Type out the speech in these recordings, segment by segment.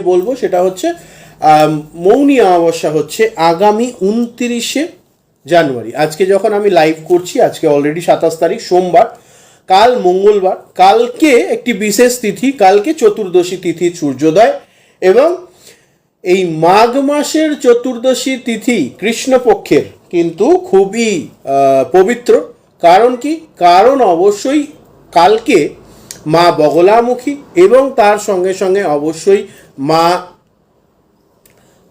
বলব? সেটা হচ্ছে মৌনী অমাবস্যা হচ্ছে আগামী উনত্রিশে জানুয়ারি। আজকে যখন আমি লাইভ করছি, আজকে অলরেডি সাতাশ তারিখ, সোমবার, কাল মঙ্গলবার, কালকে একটি বিশেষ তিথি, কালকে চতুর্দশী তিথি সূর্যোদয় এবং এই মাঘ মাসের চতুর্দশী তিথি কৃষ্ণপক্ষের কিন্তু খুবই পবিত্র। কারণ কি? কারণ অবশ্যই কালকে মা বগলামুখী এবং তার সঙ্গে সঙ্গে অবশ্যই মা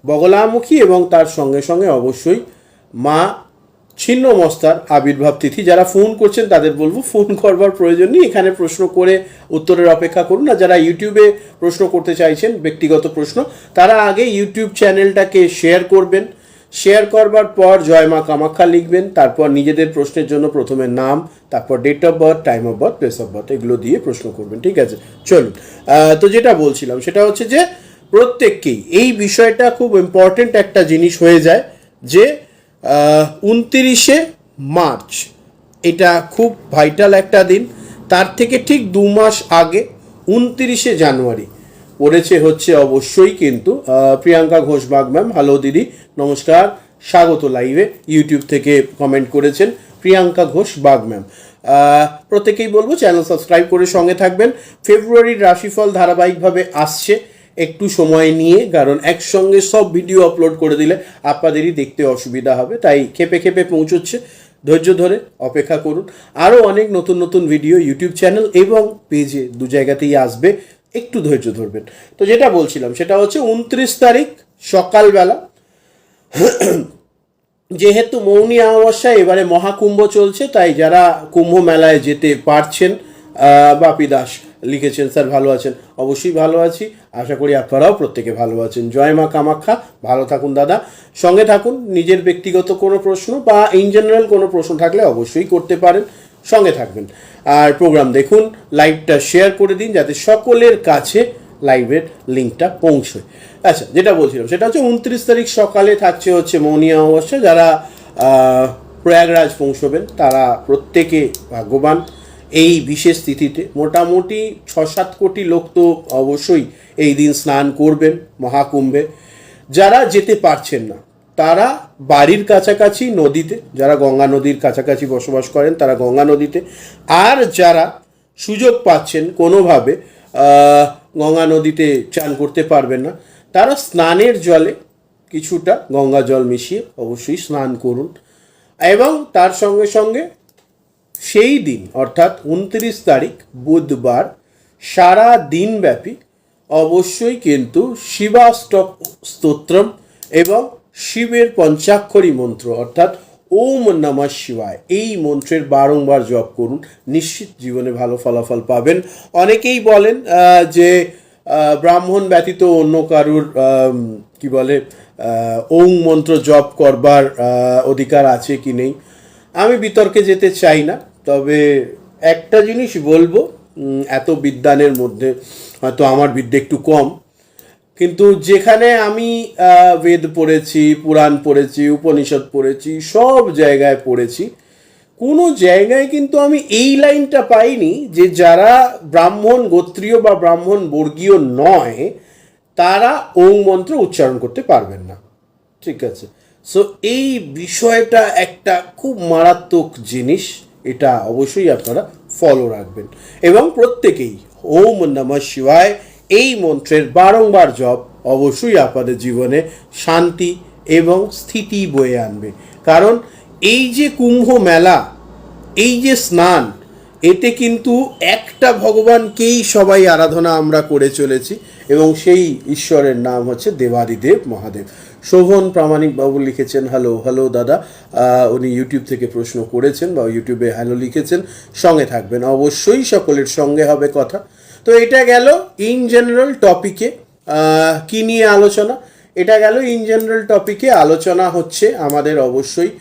বগলামুখী এবং তার সঙ্গে সঙ্গে অবশ্যই মা ছিন্ন মস্তার আবির্ভাব তিথি। যারা ফোন করছেন, তাদের বলব ফোন করবার প্রয়োজন নেই। এখানে প্রশ্ন করে উত্তরের অপেক্ষা করুন না। যারা ইউটিউবে প্রশ্ন করতে চাইছেন, ব্যক্তিগত প্রশ্ন, তারা আগে ইউটিউব চ্যানেলটাকে শেয়ার করবেন। শেয়ার করবার পর জয় মা কামাখ্যা লিখবেন, তারপর নিজেদের প্রশ্নের জন্য প্রথমে নাম, তারপর date of birth time of birth place of birth এগুলো দিয়ে প্রশ্ন করবেন, ঠিক আছে? চলুন তো যেটা বলছিলাম, সেটা হচ্ছে যে প্রত্যেককেই এই বিষয়টা খুব ইম্পর্টেন্ট একটা জিনিস হয়ে যায় যে উনতিরিশে মার্চ, এটা খুব ভাইটাল একটা দিন, তার থেকে ঠিক দু মাস আগে, উনতিরিশে জানুয়ারি পড়েছে হচ্ছে অবশ্যই কিন্তু প্রিয়াঙ্কা ঘোষ বাগ ম্যাম, হ্যালো দিদি, নমস্কার, স্বাগত লাইভে, ইউটিউব থেকে কমেন্ট করেছেন প্রিয়াঙ্কা ঘোষ বাগ ম্যাম। প্রত্যেকেই বলব চ্যানেল সাবস্ক্রাইব করে সঙ্গে থাকবেন, ফেব্রুয়ারির রাশিফল ধারাবাহিকভাবে আসছে, একটু সময় নিয়ে, কারণ একসঙ্গে সব ভিডিও আপলোড করে দিলে আপনাদেরই দেখতে অসুবিধা হবে, তাই খেপে খেপে পৌঁছচ্ছে, ধৈর্য ধরে অপেক্ষা করুন। আরও অনেক নতুন নতুন ভিডিও ইউটিউব চ্যানেল এবং পেজে দু জায়গাতেই আসবে একটু ধৈর্য ধরবেন। তো যেটা বলছিলাম, সেটা হচ্ছে উনত্রিশ তারিখ সকালবেলা। যেহেতু মৌনী অমাবস্যা এবারে মহাকুম্ভ চলছে, তাই যারা কুম্ভ মেলায় যেতে পারছেন বাপি দাস লিখেছেন, স্যার ভালো আছেন? অবশ্যই ভালো আছি। আশা করি আপনারাও প্রত্যেকে ভালো আছেন। জয় মা কামাখ্যা, ভালো থাকুন দাদা। সঙ্গে থাকুন, নিজের ব্যক্তিগত কোনো প্রশ্ন বা ইন জেনারেল কোনো প্রশ্ন থাকলে অবশ্যই করতে পারেন। সঙ্গে থাকবেন। আর প্রোগ্রাম দেখুন লাইভটা শেয়ার করে দিন যাতে সকলের কাছে লাইভের লিঙ্কটা পৌঁছয়। আচ্ছা যেটা বলছিলাম, সেটা হচ্ছে উনত্রিশ তারিখ সকালে থাকছে হচ্ছে মৌনী অমাবস্যা। যারা প্রয়াগরাজ পৌঁছবেন, তারা প্রত্যেকে ভাগ্যবান। এই বিশেষ তিথিতে মোটামুটি ছ সাত কোটি লোক তো অবশ্যই এই দিন স্নান করবেন মহাকুম্ভে। যারা যেতে পারছেন না তারা বাড়ির কাছাকাছি নদীতে, যারা গঙ্গা নদীর কাছাকাছি বসবাস করেন, তারা গঙ্গা নদীতে। আর যারা সুযোগ পাচ্ছেন কোনোভাবে গঙ্গা নদীতে চান করতে পারবেন না, তারা স্নানের জলে কিছুটা গঙ্গা জল মিশিয়ে অবশ্যই স্নান করুন। এবং তার সঙ্গে সঙ্গে সেই দিন, অর্থাৎ উনত্রিশ তারিখ, বুধবার, সারা দিনব্যাপী অবশ্যই কিন্তু শিবাষ্টক স্তোত্রম এবং শিবের পঞ্চাক্ষরী মন্ত্র, অর্থাৎ ওম নমঃ শিবায়। এই মন্ত্রের বারংবার জপ করুন, নিশ্চিত জীবনে ভালো ফলাফল পাবেন। অনেকেই বলেন যে ব্রাহ্মণ ব্যতীত অন্য কারুর কি বলে ওম মন্ত্র জপ করবার অধিকার আছে কি নেই? আমি বিতর্কে যেতে চাই না, তবে একটা জিনিস বলব এত বিদ্যানের মধ্যে হয়তো আমার বিদ্যা একটু কম। কিন্তু যেখানে আমি বেদ পড়েছি, পুরাণ পড়েছি, উপনিষদ পড়েছি, সব জায়গায় পড়েছি, কোনো জায়গায় কিন্তু আমি এই লাইনটা পাইনি যে যারা ব্রাহ্মণ গোত্রীয় বা ব্রাহ্মণ বর্গীয় নয়, তারা ওং মন্ত্র উচ্চারণ করতে পারবেন না। ঠিক আছে? সো এই বিষয়টা একটা খুব মারাত্মক জিনিস, এটা অবশ্যই আপনারা ফলো রাখবেন। এবং প্রত্যেকেই, ওম নমঃ শিবায় এই মন্ত্রের বারংবার জপ অবশ্যই আপনাদের জীবনে শান্তি এবং স্থিতি বয়ে আনবে। কারণ এই যে কুম্ভ মেলা, এই যে স্নান, এতে কিন্তু একটা ভগবানকেই সবাই আরাধনা আমরা করে চলেছি এবং সেই ঈশ্বরের নাম হচ্ছে দেবাদিদেব মহাদেব। শোভন প্রামাণিক বাবু লিখেছেন, হ্যালো হ্যালো দাদা। উনি ইউটিউব থেকে প্রশ্ন করেছেন বা ইউটিউবে হ্যালো লিখেছেন। সঙ্গে থাকবেন। অবশ্যই সকলের সঙ্গে হবে কথা। তো এটা গেল ইন জেনারেল টপিকে কি নিয়ে আলোচনা? এটা গেল ইন জেনারেল টপিকে আলোচনা হচ্ছে আমাদের অবশ্যই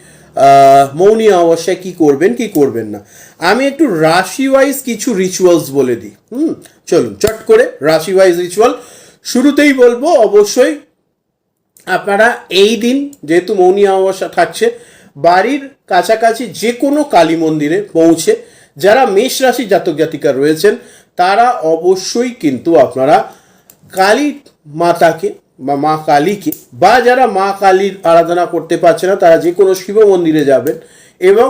মৌনী অমাবস্যায় কি করবেন কি করবেন না। আমি একটু রাশি ওয়াইজ কিছু রিচুয়ালস বলে দিই। হুম, চলুন, চট করে রাশি ওয়াইজ রিচুয়াল শুরুতেই বলব, অবশ্যই আপনারা এই দিন যেহেতু মৌনী অমাবস্যা থাকছে, বাড়ির কাছাকাছি যে কোনো কালী মন্দিরে পৌঁছে, যারা মেষ রাশি জাতক জাতিকা রয়েছেন তারা অবশ্যই কিন্তু আপনারা কালী মাতাকে বা মা কালীকে বা যারা মা কালীর আরাধনা করতে পারছে না, তারা যে কোনো শিব মন্দিরে যাবেন এবং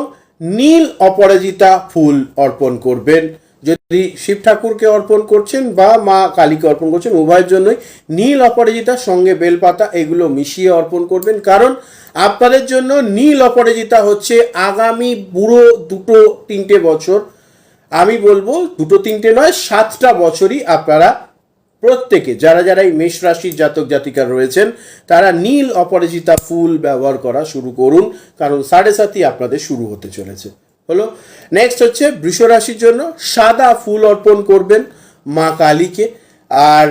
নীল অপরাজিতা ফুল অর্পণ করবেন। যদি শিব ঠাকুরকে অর্পণ করছেন বা মা কালীকে অর্পণ করছেন, উভয়ের জন্যই নীল অপরাজিতার সঙ্গে বেলপাতা এগুলো মিশিয়ে অর্পণ করবেন। কারণ আপনাদের জন্য নীল অপরাজিতা হচ্ছে আগামী বুড়ো দুটো তিনটে বছর আমি বলব দুটো তিনটে নয়, সাতটা বছরই আপনারা প্রত্যেকে, যারা যারা এই মেষ রাশির জাতক জাতিকা রয়েছেন, তারা নীল অপরাজিতা ফুল ব্যবহার করা শুরু করুন, কারণ সাড়ে সাতই আপনাদের শুরু হতে চলেছে। হলো? নেক্সট হচ্ছে বৃষ রাশির জন্য সাদা ফুল অর্পণ করবেন মা কালীকে, আর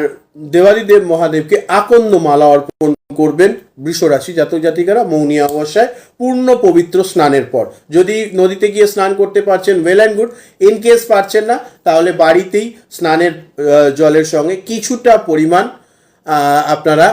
দেওয়ালিদেব মহাদেবকে আকন্দ মালা অর্পণ করবেন বৃষরাশি জাতক জাতিকারা মৌনী অবস্যায় পূর্ণ পবিত্র স্নানের পর। যদি নদীতে গিয়ে স্নান করতে পারছেন well and good in case পারছেন না, তাহলে বাড়িতেই স্নানের জলের সঙ্গে কিছুটা পরিমাণ আপনারা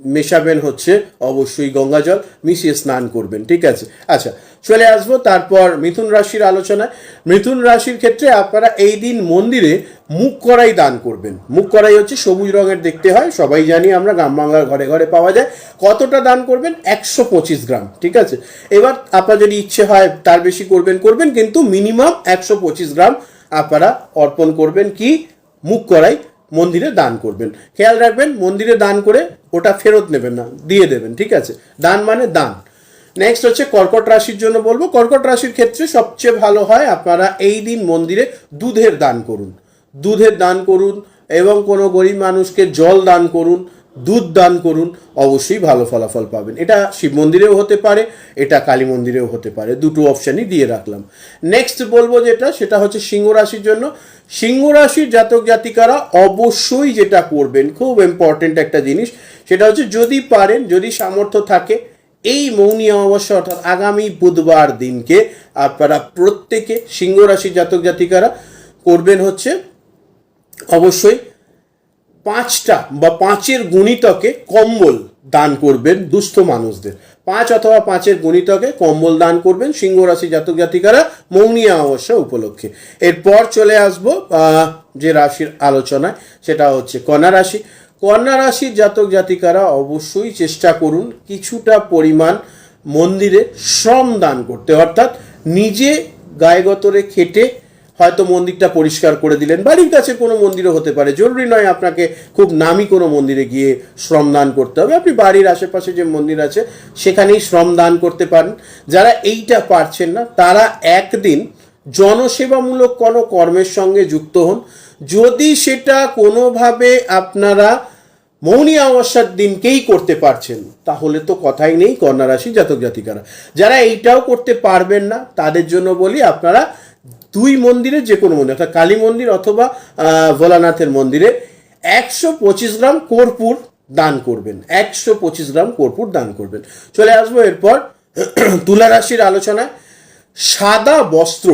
মেশাবেন হচ্ছে, অবশ্যই গঙ্গা জল মিশিয়ে স্নান করবেন, ঠিক আছে? আচ্ছা চলে আসব তারপর মিথুন রাশির আলোচনায়। মিথুন রাশির ক্ষেত্রে আপনারা এই দিন মন্দিরে মুখ করাই দান করবেন। মুখ করাই হচ্ছে সবুজ রঙের দেখতে হয়, সবাই জানি আমরা গ্রাম বাংলার ঘরে ঘরে পাওয়া যায়। কতটা দান করবেন? একশো পঁচিশ গ্রাম, ঠিক আছে? এবার আপনার যদি ইচ্ছে হয় তার বেশি করবেন করবেন, কিন্তু মিনিমাম একশো পঁচিশ গ্রাম আপনারা অর্পণ করবেন কি? মুখ করাই মন্দিরে দান করবেন। খেয়াল রাখবেন, মন্দিরে দান করে ওটা ফেরত নেবেন না, দিয়ে দেবেন, ঠিক আছে? দান মানে দান। নেক্সট হচ্ছে কর্কট রাশির জন্য বলব। কর্কট রাশির ক্ষেত্রে সবচেয়ে ভালো হয় আপনারা এই দিন মন্দিরে দুধের দান করুন। দুধের দান করুন এবং কোনো গরিব মানুষকে জল দান করুন, দুধ দান করুন, অবশ্যই ভালো ফলাফল পাবেন। এটা শিব মন্দিরেও হতে পারে, এটা কালী মন্দিরেও হতে পারে। দুটো অপশানই দিয়ে রাখলাম। নেক্সট বলব যেটা, সেটা হচ্ছে সিংহ রাশির জন্য। সিংহ রাশির জাতক জাতিকারা অবশ্যই যেটা করবেন, খুব ইম্পর্টেন্ট একটা জিনিস, সেটা হচ্ছে যদি পারেন, যদি সামর্থ্য থাকে এই মৌনী অমাবস্যা, অর্থাৎ আগামী বুধবার দিনকে আপনারা প্রত্যেকে সিংহ রাশির জাতক জাতিকারা করবেন হচ্ছে অবশ্যই পাঁচটা বা পাঁচের গুণিতকে কম্বল দান করবেন দুস্থ মানুষদের। পাঁচ অথবা পাঁচের গণিতকে কম্বল দান করবেন সিংহ রাশি জাতক জাতিকারা মৌনী অমাবস্যা উপলক্ষে। এরপর চলে আসব যে রাশির আলোচনায়, সেটা হচ্ছে কন্যা রাশি। কন্যা রাশির জাতক জাতিকারা অবশ্যই চেষ্টা করুন কিছুটা পরিমাণ মন্দিরে শ্রম দান করতে। অর্থাৎ নিজে গায়ে গতরে খেটে হয়তো মন্দিরটা পরিষ্কার করে দিলেন। বাড়ির কাছে কোনো মন্দিরও হতে পারে। জরুরি নয় আপনাকে খুব নামি কোনো মন্দিরে গিয়ে শ্রমদান করতে হবে। আপনি বাড়ির আশেপাশে যে মন্দির আছে, সেখানেই শ্রমদান করতে পারেন। যারা এইটা পারছেন না, তারা একদিন জনসেবামূলক কোনো কর্মের সঙ্গে যুক্ত হন। যদি সেটা কোনোভাবে আপনারা মৌনী অমাবস্যার দিনকেই করতে পারছেন, তাহলে তো কথাই নেই কন্যা রাশি জাতক জাতিকারা। যারা এইটাও করতে পারবেন না, তাদের জন্য বলি আপনারা দুই মন্দিরে যে কোনো মন্দির, অর্থাৎ কালী মন্দির অথবা ভোলানাথের মন্দিরে একশো পঁচিশ গ্রাম কর্পূর দান করবেন, একশো পঁচিশ গ্রাম কর্পূর দান করবেন। চলে আসব এরপর তুলা রাশির আলোচনায়। সাদা বস্ত্র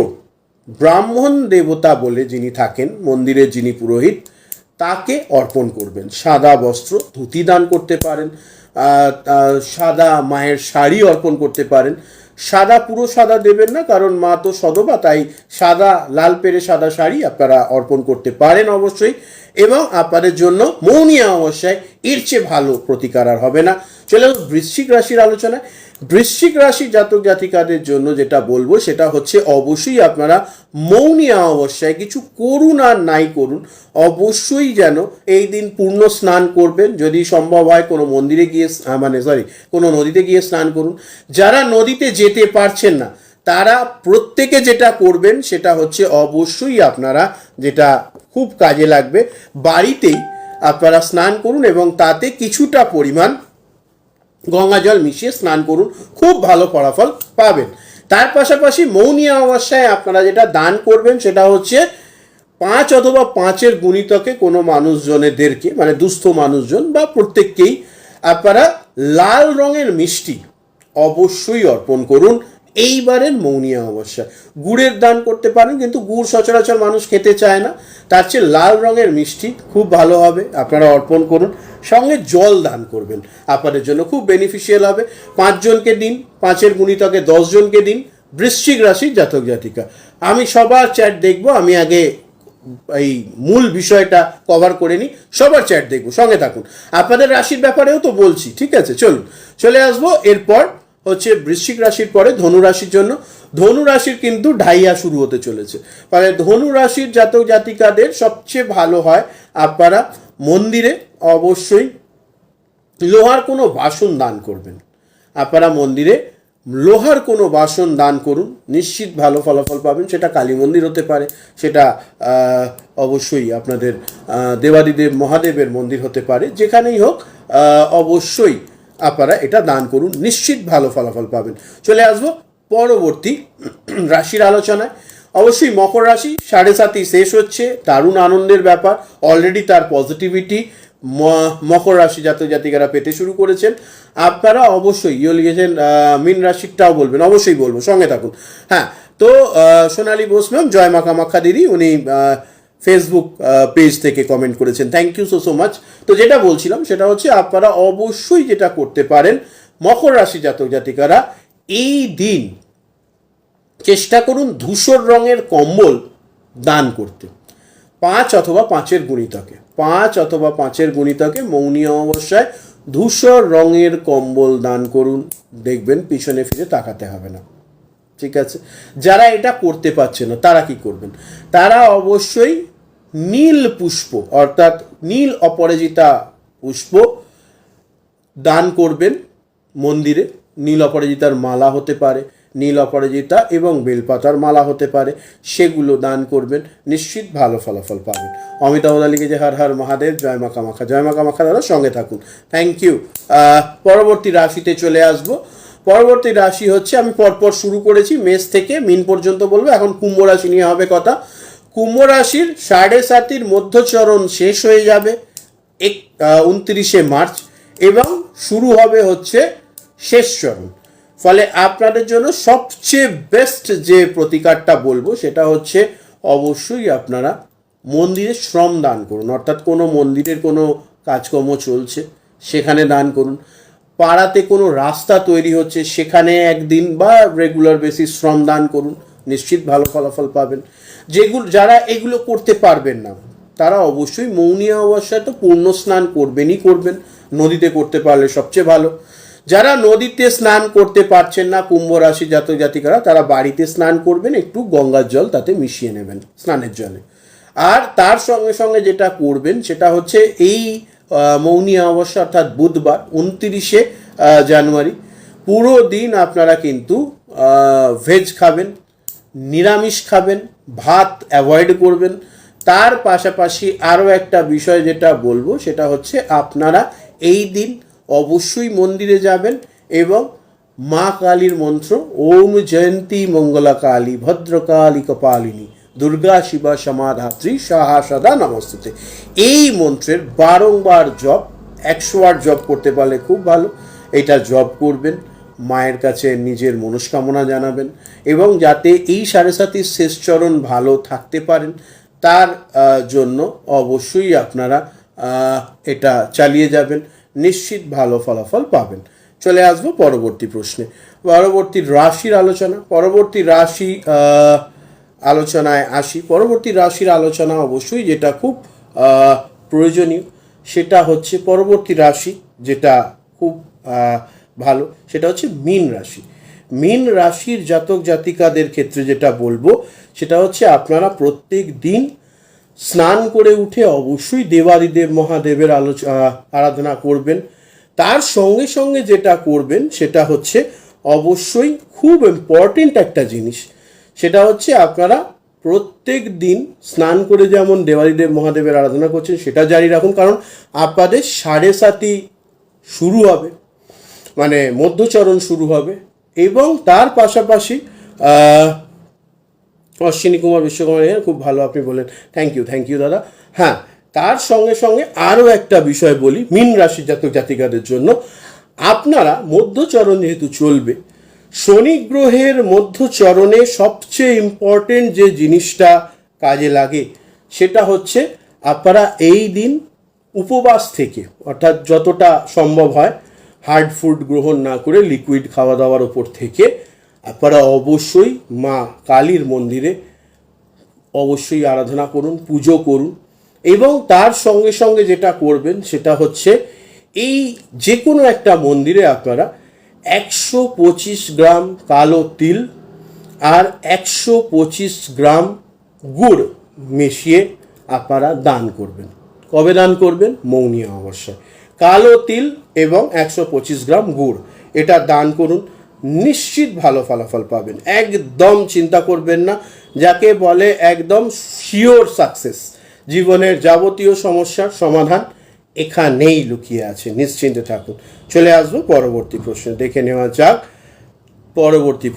ব্রাহ্মণ দেবতা বলে যিনি থাকেন মন্দিরের যিনি পুরোহিত তাকে অর্পণ করবেন। সাদা বস্ত্র ধুতি দান করতে পারেন সাদা মায়ের শাড়ি অর্পণ করতে পারেন। সাদা পুরো সাদা দেবেন না, কারণ মা তো সদবা, তাই সাদা, লাল পেরে সাদা শাড়ি আপনারা অর্পণ করতে পারেন অবশ্যই। এবং আপনাদের জন্য মৌনিয়া অমাবস্যায় এর চেয়ে ভালো প্রতিকার আর হবে না। চলে আসব বৃশ্চিক রাশির আলোচনায়। বৃশ্চিক রাশি জাতক জাতিকাদের জন্য যেটা বলব, সেটা হচ্ছে অবশ্যই আপনারা মৌনী অমাবস্যায় কিছু করুন আর নাই করুন, অবশ্যই যেন এই দিন পূর্ণ স্নান করবেন। যদি সম্ভব হয় কোনো মন্দিরে গিয়ে মানে সরি কোনো নদীতে গিয়ে স্নান করুন। যারা নদীতে যেতে পারছেন না, তারা প্রত্যেকে যেটা করবেন, সেটা হচ্ছে অবশ্যই আপনারা যেটা খুব কাজে লাগবে, বাড়িতেই আপনারা স্নান করুন এবং তাতে কিছুটা পরিমাণ গঙ্গা জল মিশিয়ে স্নান করুন। খুব ভালো ফলাফল পাবেন। তার পাশাপাশি মৌনী অমাবস্যায় আপনারা যেটা দান করবেন সেটা হচ্ছে পাঁচ অথবা পাঁচের গুণিতকে কোনো মানুষজনেদেরকে মানে দুস্থ মানুষজন বা প্রত্যেককেই আপনারা লাল রঙের মিষ্টি অবশ্যই অর্পণ করুন। এইবারের মৌনী অমাবস্যা। গুড়ের দান করতে পারেন, কিন্তু গুড় সচরাচর মানুষ খেতে চায় না। তার চেয়ে লাল রঙের মিষ্টি খুব ভালো হবে। আপনারা অর্পণ করুন, সঙ্গে জল দান করবেন। আপনাদের জন্য খুব বেনিফিশিয়াল হবে। পাঁচজনকে দিন, পাঁচের গুণিতকে দশজনকে দিন, বৃশ্চিক রাশির জাতক জাতিকা। আমি সবার চ্যাট দেখব, আমি আগে এই মূল বিষয়টা কভার করে নিই, সবার চ্যাট দেখব, সঙ্গে থাকুন। আপনাদের রাশির ব্যাপারেও তো বলছি, ঠিক আছে? চলুন, চলে আসব। এরপর হচ্ছে বৃশ্চিক রাশির পরে ধনু রাশির জন্য। ধনু রাশির কিন্তু ঢাইয়া শুরু হতে চলেছে। মানে ধনু রাশির জাতক জাতিকাদের সবচেয়ে ভালো হয় আপনারা মন্দিরে অবশ্যই লোহার কোনো বাসন দান করবেন। আপনারা মন্দিরে লোহার কোনো বাসন দান করুন। নিশ্চিত ভালো ফলাফল পাবেন। সেটা কালী মন্দির হতে পারে, সেটা অবশ্যই আপনাদের দেবাদিদেব মহাদেবের মন্দির হতে পারে। যেখানেই হোক অবশ্যই আপনারা এটা দান করুন, নিশ্চিত ভালো ফলাফল পাবেন। চলে আসব পরবর্তী রাশির আলোচনায়। অবশ্যই মকর রাশি সাড়ে সাতই শেষ হচ্ছে, দারুণ আনন্দের ব্যাপার। অলরেডি তার পজিটিভিটি মকর রাশি জাতক জাতিকারা পেতে শুরু করেছেন। আপনারা অবশ্যই ইয়ে লিখেছেন মিন রাশিটাও বলবেন, অবশ্যই বলব, সঙ্গে থাকুন। হ্যাঁ তো সোনালী বোস ম্যাম, জয় মা কামাখ্যা দিদি, উনি ফেসবুক পেজ থেকে কমেন্ট করেছেন। Thank you so so much তো যেটা বলছিলাম, সেটা হচ্ছে আপনারা অবশ্যই যেটা করতে পারেন, মকর রাশি জাতক জাতিকারা, এই দিন চেষ্টা করুন ধূসর রঙের কম্বল দান করতে। পাঁচ অথবা পাঁচের গুণিতকে, পাঁচ অথবা পাঁচের গুণিতকে মৌনী অমাবস্যায় ধূসর রঙের কম্বল দান করুন। দেখবেন পিছনে ফিরে তাকাতে হবে না। ঠিক আছে? যারা এটা করতে পারছে না, তারা কি করবেন? তারা অবশ্যই নীল পুষ্প, অর্থাৎ নীল অপরাজিতা পুষ্প দান করবেন মন্দিরে। নীল অপরাজিতার মালা হতে পারে, নীল অপরাজিতা এবং বেলপাতার মালা হতে পারে, সেগুলো দান করবেন, নিশ্চিত ভালো ফলাফল পাবেন। অমিতাভ দা লিখেছে হর হর মহাদেব, জয় মা কামাখা জয় মা কামাখা দাদা সঙ্গে থাকুন। থ্যাংক ইউ পরবর্তী রাশিতে চলে আসব। পরবর্তী রাশি হচ্ছে, আমি পরপর শুরু করেছি, মেষ থেকে মিন পর্যন্ত বলব, এখন কুম্ভ রাশি নিয়ে হবে কথা। কুম্ভ রাশির সাড়ে সাতির মধ্যচরণ শেষ হয়ে যাবে এক উনত্রিশে মার্চ এবং শুরু হবে হচ্ছে শেষ চরণ। ফলে আপনাদের জন্য সবচেয়ে বেস্ট যে প্রতিকারটা বলব, সেটা হচ্ছে অবশ্যই আপনারা মন্দিরে শ্রম দান করুন, অর্থাৎ কোনো মন্দিরের কোনো কাজকর্ম চলছে, সেখানে দান করুন। পাড়াতে কোনো রাস্তা তৈরি হচ্ছে, সেখানে একদিন বা রেগুলার বেসিস শ্রম দান করুন, নিশ্চিত ভালো ফলাফল পাবেন। যেগুলো, যারা এগুলো করতে পারবেন না, তারা অবশ্যই মৌনী অমাবস্যায় তো পূর্ণ স্নান করবেনই করবেন, নদীতে করতে পারলে সবচেয়ে ভালো। যারা নদীতে স্নান করতে পারছেন না, কুম্ভ রাশি জাতক জাতিকারা, তারা বাড়িতে স্নান করবেন, একটু গঙ্গার জল তাতে মিশিয়ে নেবেন স্নানের জলে। আর তার সঙ্গে সঙ্গে যেটা করবেন, সেটা হচ্ছে এই মৌনী অমাবস্যা অর্থাৎ বুধবার, উনত্রিশে জানুয়ারি। পুরো দিন আপনারা কিন্তু ভেজ খাবেন, নিরামিষ খাবেন, ভাত অ্যাভয়েড করবেন। তার পাশাপাশি আরও একটা বিষয় যেটা বলব, সেটা হচ্ছে আপনারা এই দিন অবশ্যই মন্দিরে যাবেন এবং মা কালীর মন্ত্র, ওম জয়ন্তী মঙ্গলা কালী, ভদ্রকালী কপালিনী। দুর্গা শিবা সমাধাত্রী সাহা সদা নমস্তুতে। এই মন্ত্রের বারংবার জপ একশো আট জপ করতে পারলে খুব ভালো। এটা জপ করবেন, মায়ের কাছে নিজের মনস্কামনা জানাবেন এবং যাতে এই সাড়ে সাতির শেষ চরণ ভালো থাকতে পারেন, তার জন্য অবশ্যই আপনারা এটা চালিয়ে যাবেন, নিশ্চিত ভালো ফলাফল পাবেন। চলে আসব পরবর্তী প্রশ্নে। পরবর্তী রাশির আলোচনা, পরবর্তী রাশি আলোচনায় আসি। পরবর্তী রাশির আলোচনা অবশ্যই যেটা খুব প্রয়োজনীয়, সেটা হচ্ছে পরবর্তী রাশি যেটা খুব ভালো, সেটা হচ্ছে মীন রাশি। মীন রাশির জাতক জাতিকাদের ক্ষেত্রে যেটা বলব, সেটা হচ্ছে আপনারা প্রত্যেক দিন স্নান করে উঠে অবশ্যই দেবাদিদেব মহাদেবের আলোচ আরাধনা করবেন। তার সঙ্গে সঙ্গে যেটা করবেন, সেটা হচ্ছে অবশ্যই খুব ইম্পর্টেন্ট একটা জিনিস সেটা হচ্ছে আপনারা প্রত্যেক দিন স্নান করে যেমন দেবাদিদেব মহাদেবের আরাধনা করছেন, সেটা জারি রাখুন। কারণ আপনাদের সাড়ে সাতই শুরু হবে মানে মধ্যচরণ শুরু হবে এবং তার পাশাপাশি অশ্বিনী কুমার বিশ্বকুমার খুব ভালো আপনি বলেন। থ্যাংক ইউ থ্যাংক ইউ দাদা। হ্যাঁ তার সঙ্গে সঙ্গে আরও একটা বিষয় বলি, মীন রাশির জাতক জাতিকাদের জন্য। আপনারা মধ্যচরণ যেহেতু চলবে শনি গ্রহের মধ্যচরণে সবচেয়ে ইম্পর্টেন্ট যে জিনিসটা কাজে লাগে, সেটা হচ্ছে আপনারা এই দিন উপবাস থেকে, অর্থাৎ যতটা সম্ভব হয় হার্ড ফুড গ্রহণ না করে লিকুইড খাওয়া দাওয়ার ওপর থেকে আপনারা অবশ্যই মা কালীর মন্দিরে অবশ্যই আরাধনা করুন, পুজো করুন এবং তার সঙ্গে সঙ্গে যেটা করবেন সেটা হচ্ছে এই যে কোনো একটা মন্দিরে আপনারা একশো পঁচিশ গ্রাম কালো তিল আর একশো পঁচিশ গ্রাম গুড় মিশিয়ে আপনারা দান করবেন। কবে দান করবেন? মৌনী অমাবস্যায়। কালো তিল এবং একশো পঁচিশ গ্রাম গুড়, এটা দান করুন, নিশ্চিত ভালো ফলাফল পাবেন। একদম চিন্তা করবেন না, যাকে বলে একদম শিওর সাকসেস। জীবনের যাবতীয় সমস্যার সমাধান এখানেই লুকিয়ে আছে। নিশ্চিন্তে থাকুন। চলে আসব পরবর্তী প্রশ্ন। দেখে নেওয়া যাক পরবর্তী